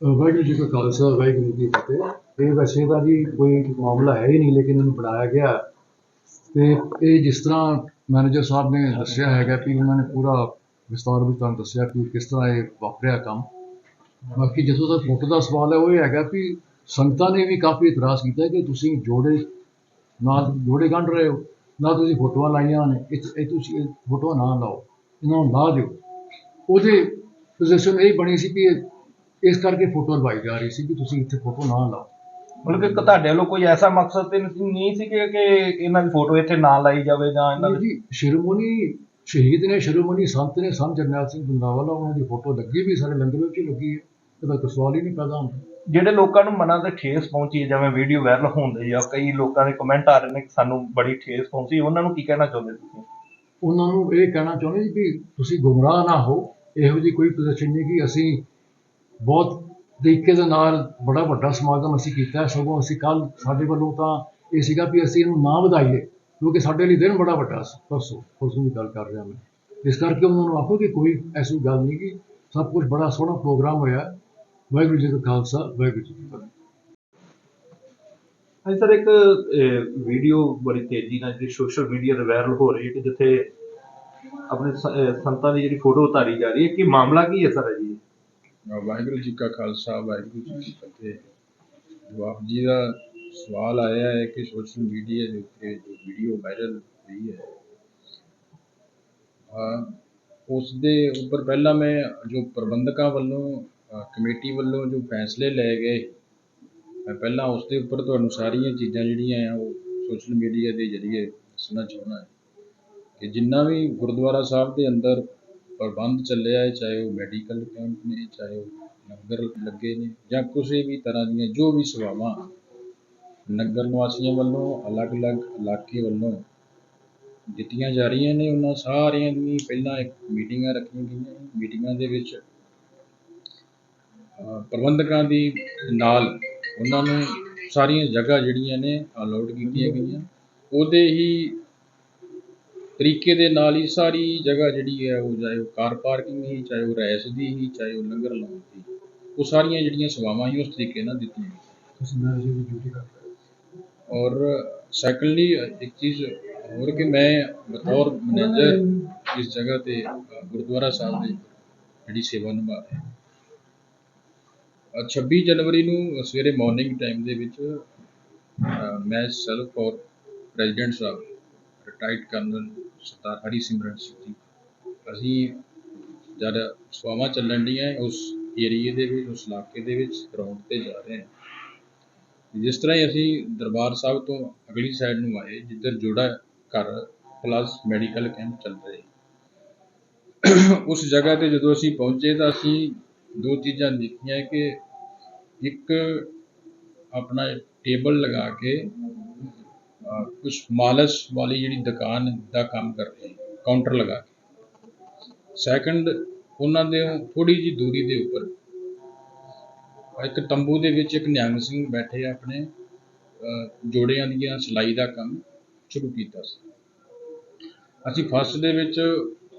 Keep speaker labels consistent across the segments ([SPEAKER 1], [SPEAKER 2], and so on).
[SPEAKER 1] ਵਾਹਿਗੁਰੂ ਜੀ ਕਾ ਖਾਲਸਾ, ਵਾਹਿਗੁਰੂ ਜੀ ਕੀ ਫਤਿਹ। ਇਹ ਵੈਸੇ ਤਾਂ ਜੀ ਕੋਈ ਮਾਮਲਾ ਹੈ ਹੀ ਨਹੀਂ, ਲੇਕਿਨ ਇਹਨੂੰ ਬਣਾਇਆ ਗਿਆ। ਤੇ ਇਹ ਜਿਸ ਤਰ੍ਹਾਂ ਮੈਨੇਜਰ ਸਾਹਿਬ ਨੇ ਦੱਸਿਆ ਹੈਗਾ ਕਿ ਉਹਨਾਂ ਨੇ ਪੂਰਾ ਵਿਸਤਾਰ ਵਿੱਚ ਤੁਹਾਨੂੰ ਦੱਸਿਆ ਕਿ ਕਿਸ ਤਰ੍ਹਾਂ ਇਹ ਵਾਪਰਿਆ ਕੰਮ। ਬਾਕੀ ਜਿੱਥੋਂ ਤੱਕ ਫੋਟੋ ਦਾ ਸਵਾਲ ਹੈ, ਉਹ ਇਹ ਹੈਗਾ ਕਿ ਸੰਗਤਾਂ ਨੇ ਵੀ ਕਾਫੀ ਇਤਰਾਜ਼ ਕੀਤਾ ਕਿ ਤੁਸੀਂ ਜੋੜੇ, ਨਾ ਜੋੜੇ ਗੰਢ ਰਹੇ ਹੋ, ਨਾ ਤੁਸੀਂ ਫੋਟੋਆਂ ਲਾਈਆਂ ਨੇ, ਇਹ ਇਹ ਤੁਸੀਂ ਇਹ ਫੋਟੋਆਂ ਨਾ ਲਾਓ, ਇਹਨਾਂ ਨੂੰ ਲਾ ਦਿਓ। ਉਹਦੇ ਪੋਜੀਸ਼ਨ ਇਹ ਬਣੀ ਸੀ ਕਿ ਇਸ ਕਰਕੇ ਫੋਟੋ ਲਵਾਈ ਜਾ ਰਹੀ ਸੀ ਕਿ ਤੁਸੀਂ ਇੱਥੇ ਫੋਟੋ ਨਾ ਲਾਓ।
[SPEAKER 2] ਮਤਲਬ ਕਿ ਤੁਹਾਡੇ ਵੱਲੋਂ ਕੋਈ ਐਸਾ ਮਕਸਦ ਤੇ ਨਹੀਂ ਨਹੀਂ ਸੀ ਕਿ ਕਿ ਇਹਨਾਂ ਦੀ ਫੋਟੋ ਇੱਥੇ ਨਾ ਲਾਈ ਜਾਵੇ ਜਾਂ ਇਹਨਾਂ
[SPEAKER 1] ਨਹੀਂ
[SPEAKER 2] ਦੀ
[SPEAKER 1] ਜੀ ਸ਼ਿਰੋਮਣੀ ਸ਼ਹੀਦ ਨੇ ਸ਼ਿਰੋਮਣੀ ਸੰਤ ਨੇ ਸੰਤ ਜਰਨੈਲ ਸਿੰਘ ਬੰਦਾਵਾਲਾ ਉਹਨਾਂ ਦੀ ਫੋਟੋ ਲੱਗੀ ਵੀ ਸਾਰੇ ਲੰਗਰ ਵਿੱਚ ਹੀ ਲੱਗੀ ਹੈ। ਇਹਦਾ ਕੋਈ ਸਵਾਲ ਹੀ ਨਹੀਂ ਪੈਦਾ ਹੁੰਦਾ।
[SPEAKER 2] ਜਿਹੜੇ ਲੋਕਾਂ ਨੂੰ ਮਨਾਂ ਤੇ ਠੇਸ ਪਹੁੰਚੀ ਹੈ, ਜਿਵੇਂ ਵੀਡੀਓ ਵਾਇਰਲ ਹੁੰਦੀ ਆ ਕਈ ਲੋਕਾਂ ਦੇ ਕਮੈਂਟ ਆ ਰਹੇ ਨੇ ਕਿ ਸਾਨੂੰ ਬੜੀ ਠੇਸ ਪਹੁੰਚੀ ਉਹਨਾਂ ਨੂੰ ਕੀ ਕਹਿਣਾ ਚਾਹੁੰਦੇ ਤੁਸੀਂ?
[SPEAKER 1] ਉਹਨਾਂ ਨੂੰ ਇਹ ਕਹਿਣਾ ਚਾਹੁੰਦੇ ਜੀ ਵੀ ਤੁਸੀਂ ਗੁੰਮਰਾਹ ਨਾ ਹੋ। ਇਹੋ ਜੀ ਕੋਈ ਪੋਜੀਸ਼ਨ ਨਹੀਂ ਕਿ ਅਸੀਂ ਬਹੁਤ ਤਰੀਕੇ ਦੇ ਨਾਲ ਬੜਾ ਵੱਡਾ ਸਮਾਗਮ ਅਸੀਂ ਕੀਤਾ। ਸਗੋਂ ਅਸੀਂ ਕੱਲ ਸਾਡੇ ਵੱਲੋਂ ਤਾਂ ਇਹ ਸੀਗਾ ਵੀ ਅਸੀਂ ਇਹਨੂੰ ਨਾ ਵਧਾਈਏ, ਕਿਉਂਕਿ ਸਾਡੇ ਲਈ ਦਿਨ ਬੜਾ ਵੱਡਾ ਸੀ। ਪਰਸੋਂ ਪਰਸੋਂ ਦੀ ਗੱਲ ਕਰ ਰਿਹਾ ਮੈਂ। ਇਸ ਕਰਕੇ ਉਹਨਾਂ ਨੂੰ ਆਖੋ ਕਿ ਕੋਈ ਐਸੀ ਗੱਲ ਨਹੀਂ ਕਿ ਸਭ ਕੁਝ ਬੜਾ ਸੋਹਣਾ ਪ੍ਰੋਗਰਾਮ ਹੋਇਆ। ਵਾਹਿਗੁਰੂ ਜੀ ਕਾ ਖਾਲਸਾ, ਵਾਹਿਗੁਰੂ ਜੀ ਕੀ ਫਤਿਹ।
[SPEAKER 2] ਹਾਂਜੀ ਸਰ, ਇੱਕ ਵੀਡੀਓ ਬੜੀ ਤੇਜ਼ੀ ਨਾਲ ਜਿਹੜੀ ਸੋਸ਼ਲ ਮੀਡੀਆ ਤੇ ਵਾਇਰਲ ਹੋ ਰਹੀ ਹੈ ਕਿ ਜਿੱਥੇ ਆਪਣੇ ਸੰਤਾਂ ਦੀ ਜਿਹੜੀ ਫੋਟੋ ਉਤਾਰੀ ਜਾ ਰਹੀ ਹੈ ਕਿ ਮਾਮਲਾ ਕੀ ਹੈ ਸਰ ਜੀ
[SPEAKER 3] ਵਾਹਿਗੁਰੂ ਜੀ ਕਾ ਖਾਲਸਾ, ਵਾਹਿਗੁਰੂ ਜੀ ਕੀ ਫਤਿਹ। ਜੋ ਆਪ ਜੀ ਦਾ ਸਵਾਲ ਆਇਆ ਹੈ ਕਿ ਸੋਸ਼ਲ ਮੀਡੀਆ ਦੇ ਉੱਤੇ ਜੋ ਵੀਡੀਓ ਵਾਇਰਲ ਹੋਈ ਹੈ, ਅਹ ਉਸ ਦੇ ਉੱਪਰ ਪਹਿਲਾਂ ਮੈਂ ਜੋ ਪ੍ਰਬੰਧਕਾਂ ਵੱਲੋਂ ਕਮੇਟੀ ਵੱਲੋਂ ਜੋ ਫੈਸਲੇ ਲਏ ਗਏ, ਮੈਂ ਪਹਿਲਾਂ ਉਸ ਦੇ ਉੱਪਰ ਤੁਹਾਨੂੰ ਸਾਰੀਆਂ ਚੀਜ਼ਾਂ ਜਿਹੜੀਆਂ ਆ ਉਹ ਸੋਸ਼ਲ ਮੀਡੀਆ ਦੇ ਜ਼ਰੀਏ ਦੱਸਣਾ ਚਾਹੁੰਦਾ ਹਾਂ ਕਿ ਜਿੰਨਾ ਵੀ ਗੁਰਦੁਆਰਾ ਸਾਹਿਬ ਦੇ ਅੰਦਰ ਪ੍ਰਬੰਧ ਚੱਲਿਆ ਹੈ ਚਾਹੇ ਉਹ ਮੈਡੀਕਲ ਕੈਂਪ ਨੇ, ਚਾਹੇ ਉਹ ਲੰਗਰ ਲੱਗੇ ਨੇ ਜਾਂ ਕਿਸੇ ਵੀ ਤਰ੍ਹਾਂ ਦੀਆਂ ਜੋ ਵੀ ਸੇਵਾਵਾਂ ਨਗਰ ਨਿਵਾਸੀਆਂ ਵੱਲੋਂ, ਅਲੱਗ-ਅਲੱਗ ਇਲਾਕੇ ਵੱਲੋਂ ਦਿੱਤੀਆਂ ਜਾ ਰਹੀਆਂ ਨੇ, ਉਹਨਾਂ ਸਾਰਿਆਂ ਦੀ ਪਹਿਲਾਂ ਇੱਕ ਮੀਟਿੰਗਾਂ ਰੱਖੀਆਂ ਗਈਆਂ ਮੀਟਿੰਗਾਂ ਦੇ ਵਿੱਚ ਪ੍ਰਬੰਧਕਾਂ ਦੀ ਨਾਲ ਉਹਨਾਂ ਨੂੰ ਸਾਰੀਆਂ ਜਗ੍ਹਾ ਜਿਹੜੀਆਂ ਨੇ ਅਲਾਉਡ ਕੀਤੀਆਂ ਗਈਆਂ। ਉਹਦੇ ਹੀ ਤਰੀਕੇ ਦੇ ਨਾਲ ਹੀ ਸਾਰੀ ਜਗ੍ਹਾ ਜਿਹੜੀ ਹੈ ਉਹ ਚਾਹੇ ਉਹ ਕਾਰ ਪਾਰਕਿੰਗ ਹੀ ਚਾਹੇ ਉਹ ਰੈਸ ਦੀ ਹੀ ਚਾਹੇ ਉਹ ਲੰਗਰ ਲਾਉਣ ਦੀ ਉਹ ਸਾਰੀਆਂ ਜਿਹੜੀਆਂ ਸੇਵਾਵਾਂ ਹੀ ਉਸ ਤਰੀਕੇ ਨਾਲ ਦਿੱਤੀਆਂ
[SPEAKER 1] ਤੁਸੀਂ ਮੈਨੇਜਰ ਦੀ ਡਿਊਟੀ ਕਰਦੇ ਹੋ।
[SPEAKER 3] ਔਰ ਸੈਕੰਡਲੀ ਇੱਕ ਚੀਜ਼ ਹੋਰ ਕਿ ਮੈਂ ਬਤੌਰ ਮੈਨੇਜਰ ਇਸ ਜਗ੍ਹਾ ਤੇ ਗੁਰਦੁਆਰਾ ਸਾਹਿਬ ਦੀ ਜਿਹੜੀ ਸੇਵਾ ਨਿਭਾ ਰਿਹਾ ਅ, 26 ਜਨਵਰੀ ਨੂੰ ਸਵੇਰੇ ਮਾਰਨਿੰਗ ਟਾਈਮ ਦੇ ਵਿੱਚ ਮੈਂ ਸੈਲਫ ਔਰ ਪ੍ਰੈਜ਼ੀਡੈਂਟ ਸਾਹਿਬ ਰਿਟਾਇਰਡ ਕਰਨਲ ਸਰਦਾਰ ਹਰੀ ਸਿਮਰਨ ਸਿੰਘ ਜੀ। ਅਸੀਂ ਜਦ ਸੇਵਾਵਾਂ ਚੱਲਣ ਡੀਆਂ ਉਸ ਏਰੀਏ ਦੇ ਵਿੱਚ, ਉਸ ਇਲਾਕੇ ਦੇ ਵਿੱਚ ਗਰਾਊਂਡ ਤੇ ਜਾ ਰਹੇ ਹਾਂ। ਜਿਸ ਤਰ੍ਹਾਂ ਹੀ ਅਸੀਂ ਦਰਬਾਰ ਸਾਹਿਬ ਤੋਂ ਅਗਲੀ ਸਾਈਡ ਨੂੰ ਆਏ, ਜਿੱਧਰ ਜੋੜਾ ਘਰ ਪਲੱਸ ਮੈਡੀਕਲ ਕੈਂਪ ਚੱਲ ਰਹੇ ਉਸ ਜਗ੍ਹਾ ਤੇ ਜਦੋਂ ਅਸੀਂ ਪਹੁੰਚੇ ਤਾਂ ਅਸੀਂ ਦੋ ਚੀਜ਼ਾਂ ਦੇਖੀਆਂ ਕਿ ਇੱਕ ਆਪਣਾ ਟੇਬਲ ਲਗਾ ਕੇ ਕੁਝ ਮਾਲਸ ਵਾਲੀ ਜਿਹੜੀ ਦੁਕਾਨ ਦਾ ਕੰਮ ਕਰ ਰਹੇ ਕਾਊਂਟਰ ਲਗਾ ਕੇ। ਸੈਕੰਡ ਉਹਨਾਂ ਦੇ ਥੋੜੀ ਜੀ ਦੂਰੀ ਦੇ ਉੱਪਰ ਇੱਕ ਤੰਬੂ ਦੇ ਵਿੱਚ ਇੱਕ ਨਿਹੰਗ ਸਿੰਘ ਬੈਠੇ ਆਪਣੇ ਜੋੜਿਆਂ ਦੀਆਂ ਸਿਲਾਈ ਦਾ ਕੰਮ ਸ਼ੁਰੂ ਕੀਤਾ ਸੀ। ਅਸੀਂ ਫਸਟ ਦੇ ਵਿੱਚ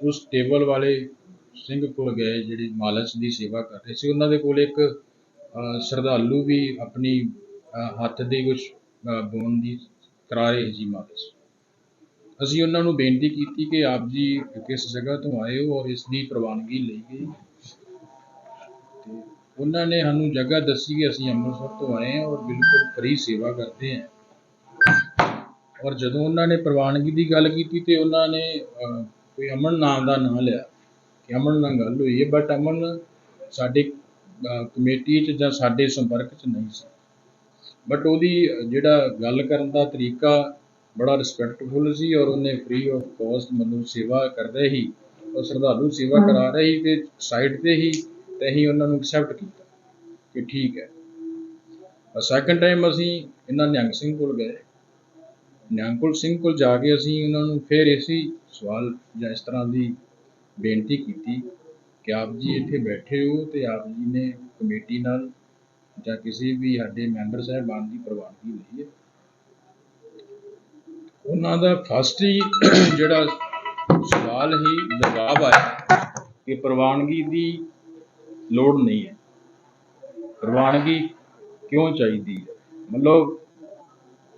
[SPEAKER 3] ਉਸ ਟੇਬਲ ਵਾਲੇ ਸਿੰਘ ਕੋਲ ਗਏ ਜਿਹੜੀ ਮਾਲਸ ਦੀ ਸੇਵਾ ਕਰ ਰਹੇ ਸੀ। ਉਹਨਾਂ ਦੇ ਕੋਲ ਇੱਕ ਅਹ, ਸ਼ਰਧਾਲੂ ਵੀ ਆਪਣੀ ਅਹ, ਹੱਥ ਦੇ ਕੁਝ ਬੋਨ ਦੀ ਕਰਾ ਰਹੇ ਸੀ ਅਸੀਂ ਉਹਨਾਂ ਨੂੰ ਬੇਨਤੀ ਕੀਤੀ ਕਿ ਆਪ ਜੀ ਕਿਸ ਜਗ੍ਹਾ ਤੋਂ ਆਏ ਹੋ ਔਰ ਇਸ ਦੀ ਪ੍ਰਵਾਨਗੀ ਲਈ ਗਈ ਤੇ ਉਹਨਾਂ ਨੇ ਸਾਨੂੰ ਜਗ੍ਹਾ ਦੱਸੀ ਕਿ ਅਸੀਂ ਅੰਮ੍ਰਿਤਸਰ ਤੋਂ ਆਏ ਹਾਂ ਔਰ ਬਿਲਕੁਲ ਫ੍ਰੀ ਸੇਵਾ ਕਰਦੇ ਹਾਂ। ਔਰ ਜਦੋਂ ਉਹਨਾਂ ਨੇ ਪ੍ਰਵਾਨਗੀ ਦੀ ਗੱਲ ਕੀਤੀ ਤੇ ਉਹਨਾਂ ਨੇ ਕੋਈ ਅਮਨ ਨਾਮ ਦਾ ਨਾਂ ਲਿਆ ਕਿ ਅਮਨ ਨਾਲ ਗੱਲ ਹੋਈ ਹੈ ਬਟ ਅਮਨ ਸਾਡੇ ਕਮੇਟੀ 'ਚ ਜਾਂ ਸਾਡੇ ਸੰਪਰਕ 'ਚ ਨਹੀਂ ਸੀ। ਬਟ ਉਹਦੀ ਜਿਹੜਾ ਗੱਲ ਕਰਨ ਦਾ ਤਰੀਕਾ ਬੜਾ ਰਿਸਪੈਕਟਫੁਲ ਸੀ ਔਰ ਉਹਨੇ ਫ੍ਰੀ ਆਫ ਕਾਸਟ ਮਤਲਬ ਸੇਵਾ ਕਰਦੇ ਹੀ ਔਰ ਸ਼ਰਧਾਲੂ ਸੇਵਾ ਕਰਾ ਰਹੇ ਤੇ ਸਾਈਡ ਤੇ ਹੀ ਤੇ ਅਸੀਂ ਉਹਨਾਂ ਨੂੰ ਐਕਸੈਪਟ ਕੀਤਾ ਕਿ ਠੀਕ ਹੈ। ਸੈਕੰਡ ਟਾਈਮ ਅਸੀਂ ਇਹਨਾਂ ਨਿਹੰਗ ਸਿੰਘ ਕੋਲ ਗਏ। ਨਿਹੰਗੁਲ ਸਿੰਘ ਕੋਲ ਜਾ ਕੇ ਅਸੀਂ ਉਹਨਾਂ ਨੂੰ ਫਿਰ ਇਸੇ ਸਵਾਲ ਜਾਂ ਇਸ ਤਰ੍ਹਾਂ ਦੀ ਬੇਨਤੀ ਕੀਤੀ ਕਿ ਆਪ ਜੀ ਇੱਥੇ ਬੈਠੇ ਹੋ ਤੇ ਆਪ ਜੀ ਨੇ ਕਮੇਟੀ ਨਾਲ ਜਾਂ ਕਿਸੇ ਵੀ ਸਾਡੇ ਮੈਂਬਰ ਸਾਹਿਬਾਨ ਦੀ ਪ੍ਰਵਾਨਗੀ ਲਈ ਹੈ। ਉਹਨਾਂ ਦਾ ਫਸਟ ਹੀ ਜਿਹੜਾ ਸਵਾਲ ਹੀ ਜਵਾਬ ਆਇਆ ਕਿ ਪ੍ਰਵਾਨਗੀ ਦੀ ਲੋੜ ਨਹੀਂ ਹੈ। ਪ੍ਰਵਾਨਗੀ ਕਿਉਂ ਚਾਹੀਦੀ ਹੈ? ਮਤਲਬ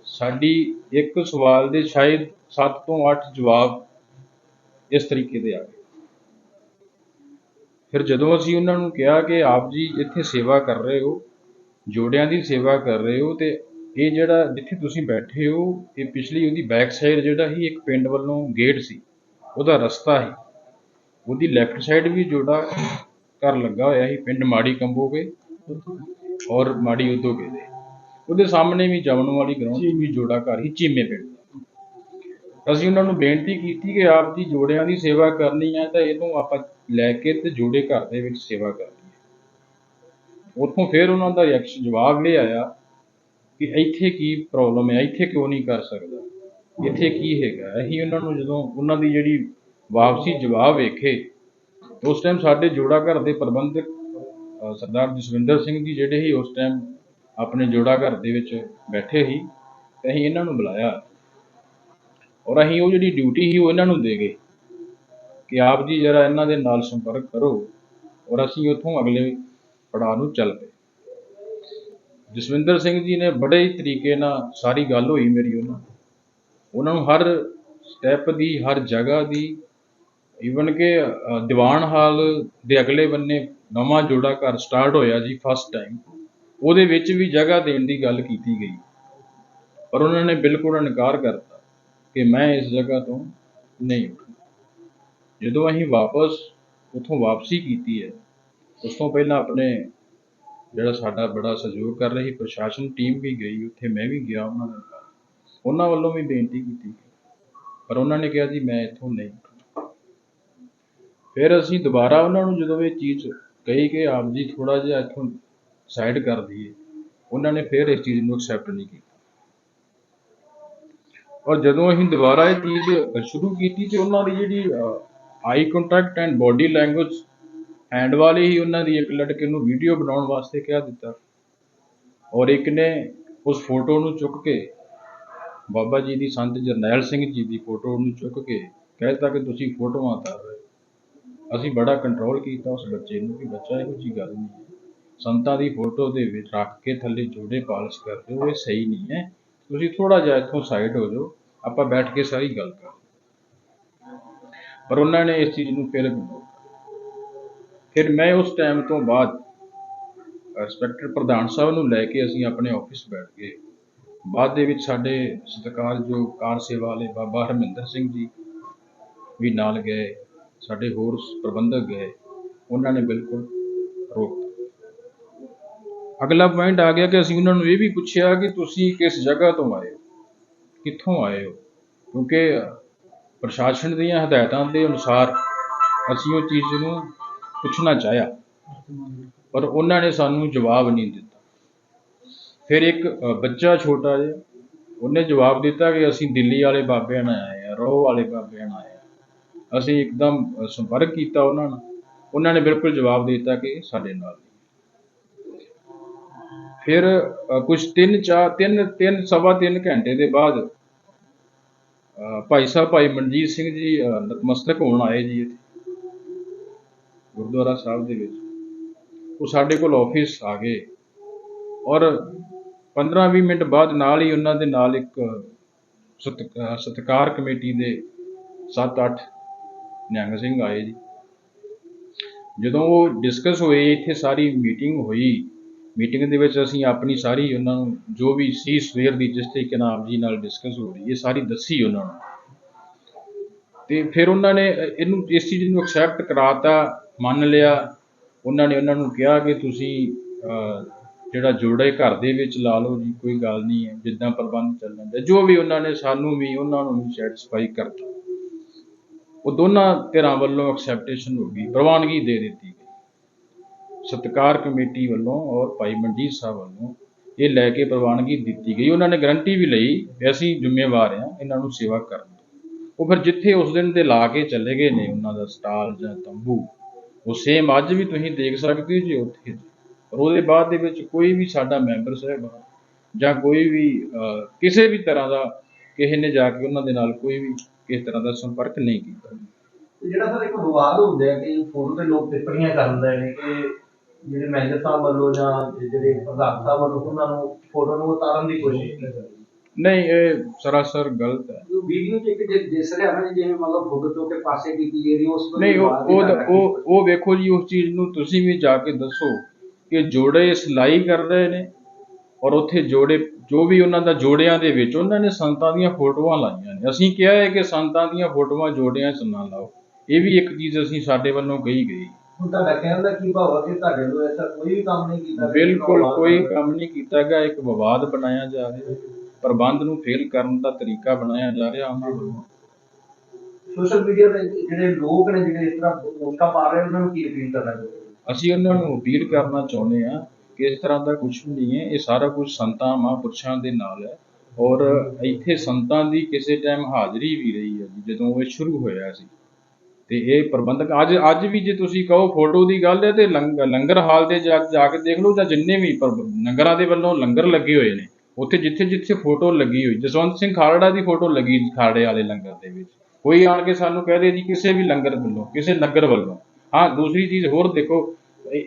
[SPEAKER 3] ਸਾਡੀ ਇੱਕ ਸਵਾਲ ਦੇ ਸ਼ਾਇਦ 7 ਤੋਂ 8 ਜਵਾਬ ਇਸ ਤਰੀਕੇ ਦੇ ਆ ਗਏ। ਫਿਰ ਜਦੋਂ ਅਸੀਂ ਉਹਨਾਂ ਨੂੰ ਕਿਹਾ ਕਿ ਆਪ ਜੀ ਇੱਥੇ ਸੇਵਾ ਕਰ ਰਹੇ ਹੋ ਜੋੜਿਆਂ ਦੀ ਸੇਵਾ ਕਰ ਰਹੇ ਹੋ ਅਤੇ ਇਹ ਜਿਹੜਾ ਜਿੱਥੇ ਤੁਸੀਂ ਬੈਠੇ ਹੋ, ਇਹ ਪਿਛਲੀ ਉਹਦੀ ਬੈਕ ਸਾਈਡ ਜਿਹੜਾ ਸੀ, ਇੱਕ ਪਿੰਡ ਵੱਲੋਂ ਗੇਟ ਸੀ, ਉਹਦਾ ਰਸਤਾ ਸੀ। ਉਹਦੀ ਲੈਫਟ ਸਾਈਡ ਵੀ ਜੋੜਾ ਘਰ ਲੱਗਾ ਹੋਇਆ ਸੀ, ਪਿੰਡ ਮਾੜੀ ਕੰਬੋਗੇ ਔਰ ਮਾੜੀ ਉਦੋਗੇ ਦੇ। ਉਹਦੇ ਸਾਹਮਣੇ ਵੀ ਜਮਨ ਵਾਲੀ ਗਰਾਊਂਡ ਵੀ ਜੋੜਾ ਘਰ ਹੀ ਚੀਮੇ ਪਿੰਡ ਅਸੀਂ ਉਹਨਾਂ ਨੂੰ ਬੇਨਤੀ ਕੀਤੀ ਕਿ ਆਪ ਜੀ ਜੋੜਿਆਂ ਦੀ ਸੇਵਾ ਕਰਨੀ ਹੈ ਤਾਂ ਇਹਨੂੰ ਆਪਾਂ ਲੈ ਕੇ ਤੇ ਜੋੜੇ ਘਰ ਦੇ ਵਿੱਚ ਸੇਵਾ ਕਰਨੀ ਉੱਥੋਂ ਫਿਰ ਉਹਨਾਂ ਦਾ ਰਿਐਕਸ਼ਨ ਜਵਾਬ ਲੈ ਆਇਆ ਕਿ ਇੱਥੇ ਕੀ ਪ੍ਰੋਬਲਮ ਹੈ, ਇੱਥੇ ਕਿਉਂ ਨਹੀਂ ਕਰ ਸਕਦਾ? ਇੱਥੇ ਕੀ ਹੈਗਾ? ਅਸੀਂ ਉਹਨਾਂ ਨੂੰ ਜਦੋਂ ਉਹਨਾਂ ਦੀ ਜਿਹੜੀ ਵਾਪਸੀ ਜਵਾਬ ਵੇਖੇ, ਉਸ ਟਾਈਮ ਸਾਡੇ ਜੋੜਾ ਘਰ ਦੇ ਪ੍ਰਬੰਧਕ ਸਰਦਾਰ ਜਸਵਿੰਦਰ ਸਿੰਘ ਜੀ ਜਿਹੜੇ ਸੀ, ਉਸ ਟਾਈਮ ਆਪਣੇ ਜੋੜਾ ਘਰ ਦੇ ਵਿੱਚ ਬੈਠੇ ਸੀ ਤੇ ਅਸੀਂ ਇਹਨਾਂ ਨੂੰ ਬੁਲਾਇਆ ਔਰ ਅਸੀਂ ਉਹ ਜਿਹੜੀ ਡਿਊਟੀ ਸੀ, ਉਹ ਇਹਨਾਂ ਨੂੰ ਦੇ ਗਏ ਕਿ ਆਪ ਜੀ ਜਰਾ ਇਹਨਾਂ ਦੇ ਨਾਲ ਸੰਪਰਕ ਕਰੋ ਔਰ ਅਸੀਂ ਉੱਥੋਂ ਅਗਲੇ ਪੜਾਅ ਨੂੰ ਚੱਲ ਪਏ। ਜਸਵਿੰਦਰ ਸਿੰਘ ਜੀ ਨੇ ਬੜੇ ਹੀ ਤਰੀਕੇ ਨਾਲ ਸਾਰੀ ਗੱਲ ਹੋਈ ਮੇਰੀ ਉਹਨਾਂ ਉਹਨਾਂ ਨੂੰ ਹਰ ਸਟੈਪ ਦੀ, ਹਰ ਜਗ੍ਹਾ ਦੀ ਈਵਨ ਕਿ ਦੀਵਾਨ ਹਾਲ ਦੇ ਅਗਲੇ ਬੰਨੇ ਨਵਾਂ ਜੋੜਾ ਘਰ ਸਟਾਰਟ ਹੋਇਆ ਜੀ ਫਸਟ ਟਾਈਮ ਉਹਦੇ ਵਿੱਚ ਵੀ ਜਗ੍ਹਾ ਦੇਣ ਦੀ ਗੱਲ ਕੀਤੀ ਗਈ। ਪਰ ਉਹਨਾਂ ਨੇ ਬਿਲਕੁਲ ਇਨਕਾਰ ਕਰਤਾ ਕਿ ਮੈਂ ਇਸ ਜਗ੍ਹਾ ਤੋਂ ਨਹੀਂ ਉੱਠਣਾ ਜਦੋਂ ਅਸੀਂ ਵਾਪਸ ਉੱਥੋਂ ਵਾਪਸੀ ਕੀਤੀ ਹੈ ਉਸ ਤੋਂ ਪਹਿਲਾਂ ਆਪਣੇ ਜਿਹੜਾ ਸਾਡਾ ਬੜਾ ਸਹਿਯੋਗ ਕਰ ਰਹੀ ਪ੍ਰਸ਼ਾਸਨ ਟੀਮ ਵੀ ਗਈ, ਉੱਥੇ ਮੈਂ ਵੀ ਗਿਆ ਉਹਨਾਂ ਦੇ ਨਾਲ। ਉਹਨਾਂ ਵੱਲੋਂ ਵੀ ਬੇਨਤੀ ਕੀਤੀ ਪਰ ਉਹਨਾਂ ਨੇ ਕਿਹਾ ਜੀ, ਮੈਂ ਇੱਥੋਂ ਨਹੀਂ ਫਿਰ ਅਸੀਂ ਦੁਬਾਰਾ ਉਹਨਾਂ ਨੂੰ ਜਦੋਂ ਇਹ ਚੀਜ਼ ਕਹੀ ਕਿ ਆਪ ਜੀ ਥੋੜਾ ਜਿਹਾ ਇੱਥੋਂ ਸਾਈਡ ਕਰ ਦਈਏ, ਉਹਨਾਂ ਨੇ ਫਿਰ ਇਸ ਚੀਜ਼ ਨੂੰ ਐਕਸੈਪਟ ਨਹੀਂ ਕੀਤਾ। ਔਰ ਜਦੋਂ ਅਸੀਂ ਦੁਬਾਰਾ ਇਹ ਚੀਜ਼ ਸ਼ੁਰੂ ਕੀਤੀ ਤੇ ਉਹਨਾਂ ਦੀ ਜਿਹੜੀ eye contact and body language hand ਵਾਲੇ ਹੀ ਉਹਨਾਂ ਦੀ ਇੱਕ ਲੜਕੇ ਨੂੰ ਵੀਡੀਓ ਬਣਾਉਣ ਵਾਸਤੇ ਕਹਿ ਦਿੱਤਾ। ਔਰ ਇੱਕ ਨੇ ਉਸ ਫੋਟੋ ਨੂੰ ਚੁੱਕ ਕੇ ਬਾਬਾ ਜੀ ਦੀ ਸੰਤ ਜਰਨੈਲ ਸਿੰਘ ਜੀ ਦੀ ਫੋਟੋ ਨੂੰ ਚੁੱਕ ਕੇ ਕਹਿਤਾ ਕਿ ਤੁਸੀਂ ਫੋਟੋਆਂ ਉਤਾਰ ਰਹੇ ਹੋ। ਅਸੀਂ ਬੜਾ ਕੰਟਰੋਲ ਕੀਤਾ ਉਸ ਬੱਚੇ ਨੂੰ ਕਿ ਬੱਚਾ, ਇਹੋ ਜੀ ਗੱਲ ਨਹੀਂ ਹੈ। ਸੰਤਾਂ ਦੀ ਫੋਟੋ ਦੇ ਵਿੱਚ ਰੱਖ ਕੇ ਥੱਲੇ ਜੋੜੇ ਪਾਲਿਸ਼ ਕਰਦੇ ਹੋ, ਇਹ ਸਹੀ ਨਹੀਂ ਹੈ। ਤੁਸੀਂ ਥੋੜਾ ਜਿਹਾ ਇੱਥੋਂ ਸਾਈਡ ਹੋ ਜਾਓ, ਆਪਾਂ ਬੈਠ ਕੇ ਸਾਰੀ ਗੱਲ ਕਰ ਪਰ ਉਹਨਾਂ ਨੇ ਇਸ ਚੀਜ਼ ਨੂੰ ਫਿਰ ਫਿਰ ਮੈਂ ਉਸ ਟਾਈਮ ਤੋਂ ਬਾਅਦ, ਇੰਸਪੈਕਟਰ ਪ੍ਰਧਾਨ ਸਾਹਿਬ ਨੂੰ ਲੈ ਕੇ ਅਸੀਂ ਆਪਣੇ ਆਫਿਸ ਬੈਠ ਗਏ। ਬਾਅਦ ਦੇ ਵਿੱਚ ਸਾਡੇ ਸਤਿਕਾਰਯੋਗ ਕਾਰ ਸੇਵਾ ਵਾਲੇ ਬਾਬਾ ਹਰਮਿੰਦਰ ਸਿੰਘ ਜੀ ਵੀ ਨਾਲ ਗਏ, ਸਾਡੇ ਹੋਰ ਪ੍ਰਬੰਧਕ ਗਏ, ਉਹਨਾਂ ਨੇ ਬਿਲਕੁਲ ਰੋਕ ਅਗਲਾ ਪੁਆਇੰਟ ਆ ਗਿਆ ਕਿ ਅਸੀਂ ਉਹਨਾਂ ਨੂੰ ਇਹ ਵੀ ਪੁੱਛਿਆ ਕਿ ਤੁਸੀਂ ਕਿਸ ਜਗ੍ਹਾ ਤੋਂ ਆਏ ਹੋ, ਕਿੱਥੋਂ ਆਏ ਹੋ? ਕਿਉਂਕਿ ਪ੍ਰਸ਼ਾਸਨ ਦੀਆਂ ਹਦਾਇਤਾਂ ਦੇ ਅਨੁਸਾਰ ਅਸੀਂ ਉਹ ਚੀਜ਼ ਨੂੰ ਪੁੱਛਣਾ ਚਾਹਿਆ। ਪਰ ਉਹਨਾਂ ਨੇ ਸਾਨੂੰ ਜਵਾਬ ਨਹੀਂ ਦਿੱਤਾ। ਫਿਰ ਇੱਕ ਬੱਚਾ ਛੋਟਾ ਜਿਹਾ ਉਹਨੇ ਜਵਾਬ ਦਿੱਤਾ ਕਿ ਅਸੀਂ ਦਿੱਲੀ ਵਾਲੇ ਬਾਬਿਆਂ ਨਾਲ ਆਏ ਆ ਰੋਹ ਵਾਲੇ ਬਾਬਿਆਂ ਨਾਲ ਆਏ ਆ ਅਸੀਂ ਇੱਕਦਮ ਸੰਪਰਕ ਕੀਤਾ ਉਹਨਾਂ ਨਾਲ। ਉਹਨਾਂ ਨੇ ਬਿਲਕੁਲ ਜਵਾਬ ਦੇ ਦਿੱਤਾ ਕਿ ਸਾਡੇ ਨਾਲ ਨਹੀਂ ਫਿਰ ਅ, ਕੁਝ ਤਿੰਨ ਚਾਰ ਤਿੰਨ ਤਿੰਨ ਸਵਾ ਤਿੰਨ ਘੰਟੇ ਦੇ ਬਾਅਦ ਅ, ਭਾਈ ਸਾਹਿਬ ਭਾਈ ਮਨਜੀਤ ਸਿੰਘ ਜੀ ਨਤਮਸਤਕ ਹੋਣ ਆਏ ਜੀ ਇੱਥੇ। ਗੁਰਦੁਆਰਾ ਸਾਹਿਬ ਦੇ ਵਿੱਚ। ਉਹ ਸਾਡੇ ਕੋਲ ਆਫਿਸ ਆ ਗਏ ਔਰ 15-20 ਮਿੰਟ ਬਾਅਦ ਨਾਲ ਹੀ ਉਹਨਾਂ ਦੇ ਨਾਲ ਇੱਕ ਸਤਿ- ਸਤਿਕਾਰ ਕਮੇਟੀ ਦੇ 7-8 ਨਿਹੰਗ ਸਿੰਘ ਆਏ ਜੀ। ਜਦੋਂ ਉਹ ਡਿਸਕਸ ਹੋਏ, ਇੱਥੇ ਸਾਰੀ ਮੀਟਿੰਗ ਹੋਈ। ਮੀਟਿੰਗ ਦੇ ਵਿੱਚ ਅਸੀਂ ਆਪਣੀ ਸਾਰੀ ਉਹਨਾਂ ਨੂੰ ਜੋ ਵੀ ਸੀ ਸਵੇਰ ਦੀ, ਜਿਸ ਤਰੀਕੇ ਨਾਲ ਆਪ ਜੀ ਨਾਲ ਡਿਸਕਸ ਹੋ ਰਹੀ ਇਹ ਸਾਰੀ ਦੱਸੀ ਉਹਨਾਂ ਨੂੰ। ਤੇ ਫਿਰ ਉਹਨਾਂ ਨੇ ਇਹਨੂੰ ਇਸ ਚੀਜ਼ ਨੂੰ ਐਕਸੈਪਟ ਕਰਾਤਾ ਮੰਨ ਲਿਆ, ਉਹਨਾਂ ਨੇ ਉਹਨਾਂ ਨੂੰ ਕਿਹਾ ਕਿ ਤੁਸੀਂ ਜਿਹੜਾ ਜੋੜੇ ਘਰ ਦੇ ਵਿੱਚ ਲਾ ਲਓ ਜੀ, ਕੋਈ ਗੱਲ ਨਹੀਂ ਹੈ, ਜਿੱਦਾਂ ਪ੍ਰਬੰਧ ਚੱਲਣ ਦੇ, ਜੋ ਵੀ ਉਹਨਾਂ ਨੇ ਸਾਨੂੰ ਵੀ, ਉਹਨਾਂ ਨੂੰ ਵੀ ਸੈਟੀਸਫਾਈ ਕਰਤਾ। ਉਹ ਦੋਨਾਂ ਧਿਰਾਂ ਵੱਲੋਂ ਐਕਸੈਪਟੇਸ਼ਨ ਹੋ ਗਈ, ਪ੍ਰਵਾਨਗੀ ਦੇ ਦਿੱਤੀ ਗਈ। ਸਤਕਾਰ ਕਮੇਟੀ ਵੱਲੋਂ ਔਰ ਭਾਈ ਮਨਜੀਤ ਸਾਹਿਬ ਵੱਲੋਂ ਇਹ ਲੈ ਕੇ ਪ੍ਰਵਾਨਗੀ ਦਿੱਤੀ ਗਈ। ਉਹਨਾਂ ਨੇ ਗਰੰਟੀ ਵੀ ਲਈ ਵੀ ਅਸੀਂ ਜ਼ਿੰਮੇਵਾਰ ਹਾਂ, ਇਹਨਾਂ ਨੂੰ ਸੇਵਾ ਕਰਨ ਦੀ। ਉਹ ਫਿਰ ਜਿੱਥੇ ਉਸ ਦਿਨ ਦੇ ਲਾ ਕੇ ਚਲੇ ਗਏ ਨੇ, ਉਹਨਾਂ ਦਾ ਸਟਾਲ ਜਾਂ ਤੰਬੂ ਉਹ ਸੇਮ ਅੱਜ ਵੀ ਤੁਸੀਂ ਦੇਖ ਸਕਦੇ ਹੋ ਜੀ ਉੱਥੇ। ਪਰ ਉਹਦੇ ਬਾਅਦ ਦੇ ਵਿੱਚ ਕੋਈ ਵੀ ਸਾਡਾ ਮੈਂਬਰ ਸਾਹਿਬ ਜਾਂ ਕੋਈ ਵੀ ਕਿਸੇ ਵੀ ਤਰ੍ਹਾਂ ਦਾ ਕਿਸੇ ਨੇ ਜਾ ਕੇ ਉਹਨਾਂ ਦੇ ਨਾਲ ਕੋਈ ਵੀ ਕਿਸੇ ਤਰ੍ਹਾਂ ਦਾ ਸੰਪਰਕ ਨਹੀਂ ਕੀਤਾ।
[SPEAKER 4] ਜਿਹੜਾ ਸਰ ਇੱਕ ਵਿਵਾਦ ਹੁੰਦਾ ਹੈ ਕਿ ਫੋਟੋ ਤੇ ਲੋਕ ਟਿੱਪਣੀਆਂ ਕਰਦੇ ਨੇ ਕਿ
[SPEAKER 2] ਜਿਹੜੇ ਮੈਨੇਜਰ ਸਾਹਿਬ ਵੱਲੋਂ ਜਾਂ ਜਿਹੜੇ ਪ੍ਰਧਾਨ ਸਾਹਿਬ ਵੱਲੋਂ ਉਹਨਾਂ ਨੂੰ, ਫੋਟੋ ਨੂੰ ਉਤਾਰਨ ਦੀ ਕੋਸ਼ਿਸ਼ ਕੀਤੀ
[SPEAKER 3] ਨਹੀਂ ਇਹ ਸਰਾਸਰ ਗਲਤ ਹੈ।
[SPEAKER 4] ਵੀਡੀਓ ਚ ਇੱਕ ਜਿ- ਦਿਸ ਰਿਹਾ ਨਾ ਜਿਵੇਂ ਮਤਲਬ ਫੋਟੋ ਤੋਂ ਕੇ ਪਾਸੇ ਕੀਤੀ ਗਈ ਉਸ ਤੋਂ
[SPEAKER 3] ਨਹੀਂ ਉਹ
[SPEAKER 4] ਹੀ
[SPEAKER 3] ਉਹ ਉਹ ਵੇਖੋ ਜੀ ਉਸ ਚੀਜ਼ ਨੂੰ ਤੁਸੀਂ ਵੀ ਜਾ ਕੇ ਦੱਸੋ ਕਿ ਜੋੜੇ ਸਿਲਾਈ ਕਰ ਰਹੇ ਨੇ ਔਰ ਉੱਥੇ ਜੋੜੇ ਜੋ ਵੀ ਉਹਨਾਂ ਦਾ ਜੋੜਿਆਂ ਦੇ ਵਿੱਚ ਉਹਨਾਂ ਨੇ ਸੰਤਾਂ ਦੀਆਂ ਫੋਟੋਆਂ ਲਾਈਆਂ ਨੇ। ਅਸੀਂ ਕਿਹਾ ਹੈ ਕਿ ਸੰਤਾਂ ਦੀਆਂ ਫੋਟੋਆਂ ਜੋੜਿਆਂ 'ਚ ਨਾ ਲਾਓ। ਇਹ ਵੀ ਇੱਕ ਚੀਜ਼ ਅਸੀਂ ਸਾਡੇ ਵੱਲੋਂ ਕਹੀ ਗਈ।
[SPEAKER 2] ਹੁਣ ਤੁਹਾਡਾ ਕਹਿਣ ਦਾ ਕੀ ਭਾਵ ਹੈ ਕਿ ਤੁਹਾਡੇ ਵੱਲੋਂ ਐਸਾ ਕੋਈ ਵੀ ਕੰਮ ਨਹੀਂ ਕੀਤਾ?
[SPEAKER 3] ਬਿਲਕੁਲ ਕੋਈ ਕੰਮ ਨਹੀਂ ਕੀਤਾ ਗਿਆ ਇੱਕ ਵਿਵਾਦ ਬਣਾਇਆ ਜਾ ਰਿਹਾ ਪ੍ਰਬੰਧ ਨੂੰ ਫੇਲ ਕਰਨ ਦਾ ਤਰੀਕਾ ਬਣਾਇਆ ਜਾ ਰਿਹਾ ਉਹਨਾਂ ਵੱਲੋਂ।
[SPEAKER 2] ਸੋਸ਼ਲ ਮੀਡੀਆ ਤੇ ਜਿਹੜੇ ਲੋਕ ਨੇ ਜਿਹੜੇ ਇਸ ਤਰ੍ਹਾਂ ਪੋਸਟਾਂ ਪਾ ਰਹੇ ਉਹਨਾਂ ਨੂੰ ਕੀ ਅਪੀਲ ਕਰਨਾ ਚਾਹੁੰਦੇ?
[SPEAKER 3] ਅਸੀਂ ਉਹਨਾਂ ਨੂੰ ਅਪੀਲ ਕਰਨਾ ਚਾਹੁੰਦੇ ਹਾਂ ਕਿ ਇਸ ਤਰ੍ਹਾਂ ਦਾ ਕੁਝ ਨਹੀਂ ਹੈ ਇਹ ਸਾਰਾ ਕੁਝ ਸੰਤਾਂ ਮਹਾਂਪੁਰਸ਼ਾਂ ਦੇ ਨਾਲ ਹੈ। ਔਰ ਇੱਥੇ ਸੰਤਾਂ ਦੀ ਕਿਸੇ ਟਾਈਮ ਹਾਜ਼ਰੀ ਵੀ ਰਹੀ ਹੈ ਜਦੋਂ ਇਹ ਸ਼ੁਰੂ ਹੋਇਆ ਸੀ। ਤੇ ਇਹ ਪ੍ਰਬੰਧਕ ਅੱਜ ਅੱਜ ਵੀ ਜੇ ਤੁਸੀਂ ਕਹੋ ਫੋਟੋ ਦੀ ਗੱਲ ਹੈ ਤੇ ਲੰਗ- ਲੰਗਰ ਹਾਲ ਦੇ ਜਾ ਕੇ ਦੇਖ ਲਓ ਜਾਂ ਜਿੰਨੇ ਵੀ ਲੰਗਰਾਂ ਦੇ ਵੱਲੋਂ ਲੰਗਰ ਲੱਗੇ ਹੋਏ ਨੇ ਉੱਥੇ ਜਿੱਥੇ ਜਿੱਥੇ ਫੋਟੋ ਲੱਗੀ ਹੋਈ ਜਸਵੰਤ ਸਿੰਘ ਖਾਲੜਾ ਦੀ ਫੋਟੋ ਲੱਗੀ ਖਾੜੇ ਵਾਲੇ ਲੰਗਰ ਦੇ ਵਿੱਚ। ਕੋਈ ਆਣ ਕੇ ਸਾਨੂੰ ਕਹਿ ਦੇ ਜੀ ਕਿਸੇ ਵੀ ਲੰਗਰ ਵੱਲੋਂ ਕਿਸੇ ਨਗਰ ਵੱਲੋਂ। ਹਾਂ ਦੂਸਰੀ ਚੀਜ਼ ਹੋਰ ਦੇਖੋ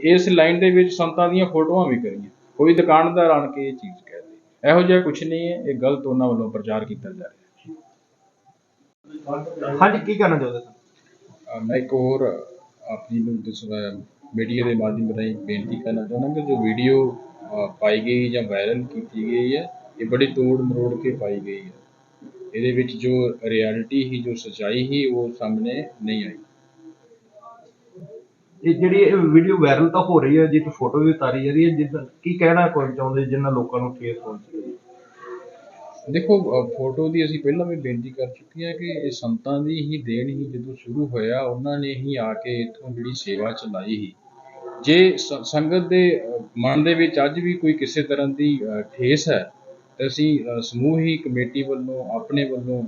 [SPEAKER 3] ਇਸ ਲਾਈਨ ਦੇ ਵਿੱਚ ਸੰਤਾਂ ਦੀਆਂ ਫੋਟੋਆਂ ਵੀ ਕਰੀਆਂ। ਕੋਈ ਦੁਕਾਨਦਾਰ ਆਣ ਕੇ ਇਹ ਚੀਜ਼ ਕਹਿ ਦੇ। ਇਹੋ ਜਿਹਾ ਕੁਝ ਨਹੀਂ ਹੈ ਇਹ ਗਲਤ ਉਹਨਾਂ ਵੱਲੋਂ ਪ੍ਰਚਾਰ ਕੀਤਾ ਜਾ ਰਿਹਾ ਹੈ।
[SPEAKER 2] ਹਾਂਜੀ ਕੀ ਕਹਿਣਾ ਚਾਹੁੰਦੇ ਸਰ?
[SPEAKER 3] ਮੈਂ ਇੱਕ ਹੋਰ ਆਪਣੀ ਨੂੰ ਮੀਡੀਆ ਦੇ ਮਾਧਿਅਮ ਰਾਹੀਂ ਬੇਨਤੀ ਕਰਨਾ ਚਾਹੁੰਦਾ ਕਿ ਜੋ ਵੀਡੀਓ ਪਾਈ ਗਈ ਜਾਂ ਵਾਇਰਲ ਕੀਤੀ ਗਈ ਹੈ ਇਹ ਬੜੀ ਤੋੜ ਮਰੋੜ ਕੇ ਪਾਈ ਗਈ ਹੈ। ਇਹਦੇ ਵਿੱਚ ਜੋ ਰਿਐਲਿਟੀ ਹੀ ਜੋ ਸੱਚਾਈ ਹੀ ਉਹ ਸਾਹਮਣੇ ਨਹੀਂ ਆਈ।
[SPEAKER 2] ਇਹ ਜਿਹੜੀ ਇਹ ਵੀਡੀਓ ਵਾਇਰਲ ਤਾਂ ਹੋ ਰਹੀ ਹੈ ਜਿਸ ਫੋਟੋ ਵੀ ਉਤਾਰੀ ਜਾ ਰਹੀ ਹੈ ਜਿੱਦਾਂ ਕੀ ਕਹਿਣਾ ਕੋਈ ਚਾਹੁੰਦੇ ਜਿਨ੍ਹਾਂ ਲੋਕਾਂ ਨੂੰ ਠੇਸ ਪਹੁੰਚੀ ਹੈ?
[SPEAKER 3] ਦੇਖੋ ਫੋਟੋ ਦੀ ਅਸੀਂ ਪਹਿਲਾਂ ਵੀ ਬੇਨਤੀ ਕਰ ਚੁੱਕੇ ਹਾਂ ਕਿ ਇਹ ਸੰਤਾਂ ਦੀ ਹੀ ਦੇਣ ਹੀ ਜਦੋਂ ਸ਼ੁਰੂ ਹੋਇਆ ਉਹਨਾਂ ਨੇ ਹੀ ਆ ਕੇ ਇੱਥੋਂ ਜਿਹੜੀ ਸੇਵਾ ਚਲਾਈ ਸੀ। ਜੇ ਸੰਗਤ ਦੇ ਮਨ ਦੇ ਵਿੱਚ ਅੱਜ ਵੀ ਕੋਈ ਕਿਸੇ ਤਰ੍ਹਾਂ ਦੀ ਠੇਸ ਹੈ ਤਾਂ ਅਸੀਂ ਅਹ, ਸਮੂਹ ਹੀ ਕਮੇਟੀ ਵੱਲੋਂ ਆਪਣੇ ਵੱਲੋਂ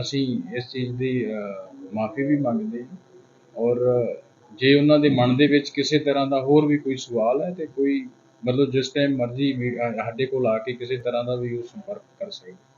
[SPEAKER 3] ਅਸੀਂ ਇਸ ਚੀਜ਼ ਦੀ ਮਾਫੀ ਵੀ ਮੰਗਦੇ ਹਾਂ ਔਰ ਜੇ ਉਹਨਾਂ ਦੇ ਮਨ ਦੇ ਵਿੱਚ ਕਿਸੇ ਤਰ੍ਹਾਂ ਦਾ ਹੋਰ ਵੀ ਕੋਈ ਸਵਾਲ ਹੈ ਤੇ ਕੋਈ ਮਤਲਬ ਜਿਸ ਟਾਈਮ ਮਰਜ਼ੀ ਵੀ, ਸਾਡੇ ਕੋਲ ਆ ਕੇ ਕਿਸੇ ਤਰ੍ਹਾਂ ਦਾ ਵੀ ਉਹ ਸੰਪਰਕ ਕਰ ਸਕਦੇ।